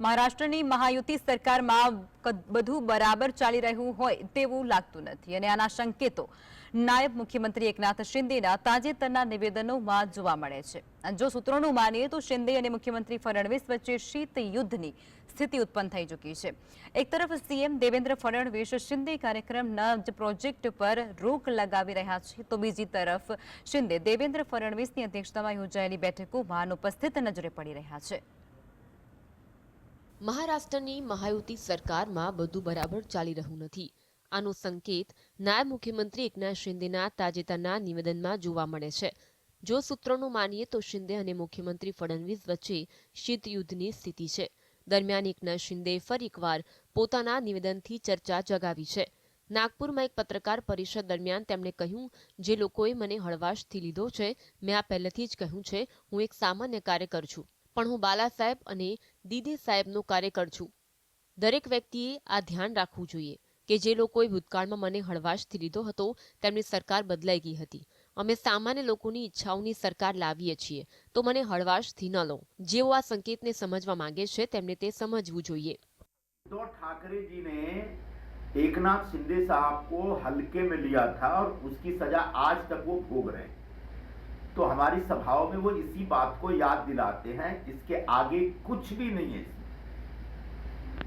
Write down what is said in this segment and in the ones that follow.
મહારાષ્ટ્રની મહાયુતિ સરકારમાં બધું બરાબર ચાલી રહ્યું હોય તેવું લાગતું નથી અને આના સંકેતો નાયબ મુખ્યમંત્રી એકનાથ શિંદેના તાજેતરના નિવેદનોમાં જોવા મળે છે. અને જો સૂત્રોનું માનીએ તો શિંદે અને મુખ્યમંત્રી ફડણવીસ વચ્ચે શીત યુદ્ધની સ્થિતિ ઉત્પન્ન થઈ ચૂકી છે. એક તરફ સીએમ દેવેન્દ્ર ફડણવીસ શિંદે કાર્યક્રમના જ પ્રોજેક્ટ પર રોક લગાવી રહ્યા છે, તો બીજી તરફ શિંદે દેવેન્દ્ર ફડણવીસની અધ્યક્ષતામાં યોજાયેલી બેઠકોમાં અનુપસ્થિત નજરે પડી રહ્યા છે. મહારાષ્ટ્રની મહાયુતિ સરકારમાં બધું બરાબર ચાલી રહ્યું નથી. આનો સંકેત નાયબ મુખ્યમંત્રી એકનાથ શિંદેના તાજેતરના નિવેદનમાં જોવા મળે છે. જો સૂત્રોનું માનીએ તો શિંદે અને મુખ્યમંત્રી ફડણવીસ વચ્ચે શીતયુદ્ધની સ્થિતિ છે. દરમિયાન એકનાથ શિંદે ફરી એકવાર પોતાના નિવેદનથી ચર્ચા જગાવી છે. નાગપુરમાં એક પત્રકાર પરિષદ દરમિયાન તેમણે કહ્યું, જે લોકોએ મને હળવાશથી લીધો છે, મેં આ પહેલેથી જ કહ્યું છે, હું એક સામાન્ય કાર્યકર છું. પણ હું બાલા સાહેબ અને દીદી સાહેબનો કાર્યકર છું દરેક વ્યક્તિએ આ ધ્યાન રાખવું જોઈએ કે જે લોકોએ ભૂતકાળમાં મને હળવાશથી લીધો હતો તેમની સરકાર બદલાઈ ગઈ હતી અમે સામાન્ય લોકોની ઈચ્છાઓની સરકાર લાવીએ છીએ તો મને હળવાશથી ન લો જેઓ આ સંકેતને સમજવા માંગે છે તેમને તે સમજવું જોઈએ उद्धव ठाकरे जी ने एकनाथ शिंदे साहब को हल्के में लिया था और उसकी सजा आज तक वो भोग रहे हैं तो हमारी सभाओं में वो इसी बात को याद दिलाते हैं इसके आगे कुछ भी नहीं है।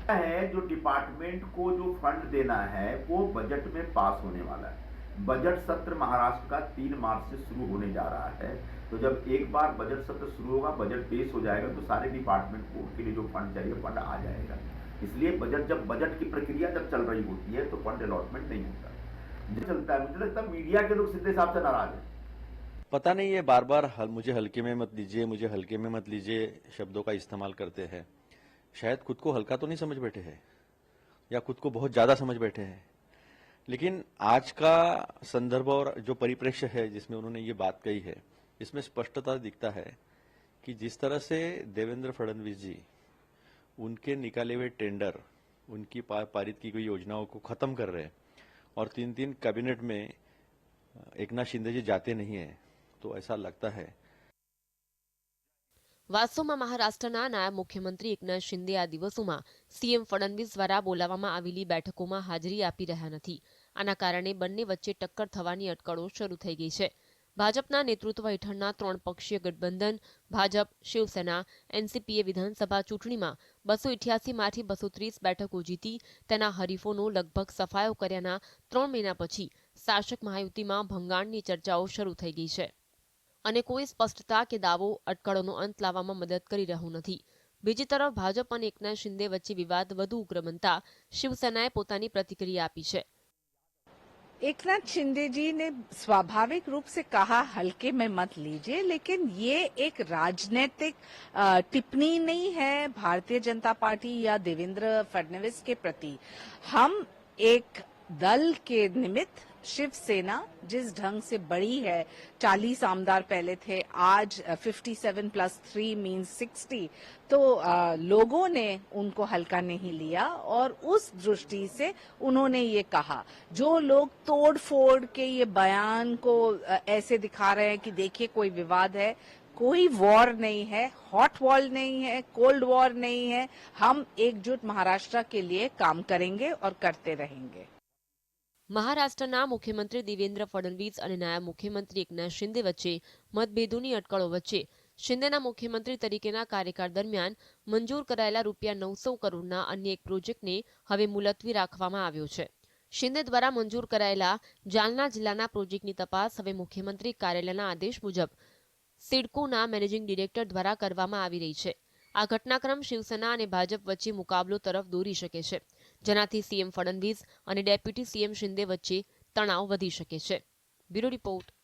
है, जो डिपार्टमेंट को जो फंड देना है, वो बजट में पास होने वाला है। बजट सत्र महाराष्ट्र का तीन मार्च से शुरू होने जा रहा है। तो जब एक बार बजट सत्र शुरू होगा, बजट पेश हो जाएगा तो सारे डिपार्टमेंट को उनके लिए जो फंड चाहिए फंड आ जाएगा। इसलिए बजट, जब बजट की प्रक्रिया जब चल रही होती है तो फंड अलॉटमेंट नहीं होता। चलता है, मुझे लगता है मीडिया के लोग सीधे साहब से नाराज़ है। पता नहीं ये बार बार हल, मुझे हल्के में मत लीजिए मुझे हल्के में मत लीजिए शब्दों का इस्तेमाल करते हैं। शायद खुद को हल्का तो नहीं समझ बैठे हैं या खुद को बहुत ज़्यादा समझ बैठे हैं। लेकिन आज का संदर्भ और जो परिप्रेक्ष्य है जिसमें उन्होंने ये बात कही है इसमें स्पष्टता दिखता है कि जिस तरह से देवेंद्र फडणवीस जी उनके निकाले हुए टेंडर उनकी पारित की गई योजनाओं को खत्म कर रहे हैं और तीन तीन कैबिनेट में एक नाथ शिंदे जी जाते नहीं है तो ऐसा लगता है વાસ્તવમાં મહારાષ્ટ્રના નાયબ મુખ્યમંત્રી એકનાથ શિંદે આ દિવસોમાં સીએમ ફડણવીસ દ્વારા બોલાવવામાં આવેલી બેઠકોમાં હાજરી આપી રહ્યા નથી આના કારણે બંને વચ્ચે ટક્કર થવાની અટકળો શરૂ થઈ ગઈ છે ભાજપના નેતૃત્વ હેઠળના ત્રણ પક્ષીય ગઠબંધન ભાજપ શિવસેના એનસીપીએ વિધાનસભા ચૂંટણીમાં બસો ઇઠ્યાસીમાંથી બસો ત્રીસ બેઠકો જીતી તેના હરીફોનો લગભગ સફાયો કર્યાના ત્રણ મહિના પછી શાસક મહાયુતિમાં ભંગાણની ચર્ચાઓ શરૂ થઈ ગઈ છે અને કોઈ સ્પષ્ટતા કે દાવો અટકળોનો અંત લાવવામાં મદદ કરી રહ્યું નથી બીજી તરફ ભાજપ અને એકનાથ શિંદે વચ્ચે વિવાદ વધુ ઉગ્ર બનતા શિવસેનાએ પોતાની પ્રતિક્રિયા આપી છે एकनाथ शिंदे जी ने स्वाभाविक रूप से कहा हल्के में मत लीजिए लेकिन ये एक राजनीतिक अ, टिप्पणी नहीं है भारतीय जनता पार्टी या देवेंद्र फडणवीस के प्रति हम एक दल के निमित्त शिवसेना जिस ढंग से बड़ी है 40 आमदार पहले थे आज 57 प्लस थ्री मीन्स 60 तो अ, लोगों ने उनको हल्का नहीं लिया और उस दृष्टि से उन्होंने ये कहा। जो लोग तोड़ फोड़ के ये बयान को ऐसे दिखा रहे हैं कि देखिए कोई विवाद है कोई वॉर नहीं है हॉट वॉल नहीं है कोल्ड वॉर नहीं है हम एकजुट महाराष्ट्र के लिए काम करेंगे और करते रहेंगे। મહારાષ્ટ્રના મુખ્યમંત્રી દેવેન્દ્ર ફડણવીસ અને નાયબ મુખ્યમંત્રી એકનાથ શિંદે વચ્ચે મતભેદોની અટકળો વચ્ચે શિંદેના મુખ્યમંત્રી તરીકેના કાર્યકાળ દરમિયાન મંજૂર કરાયેલા રૂપિયા નવસો કરોડના અન્ય એક પ્રોજેક્ટને હવે મુલતવી રાખવામાં આવ્યો છે. શિંદે દ્વારા મંજૂર કરાયેલા જાલના જિલ્લાના પ્રોજેક્ટની તપાસ હવે મુખ્યમંત્રી કાર્યાલયના આદેશ મુજબ સિડકોના મેનેજિંગ ડિરેક્ટર દ્વારા કરવામાં આવી રહી છે. આ ઘટનાક્રમ શિવસેના અને ભાજપ વચ્ચે મુકાબલો તરફ દોરી શકે છે. જેનાથી સીએમ ફડણવીસ અને ડેપ્યુટી સીએમ શિંદે વચ્ચે તણાવ વધી શકે છે. Bureau report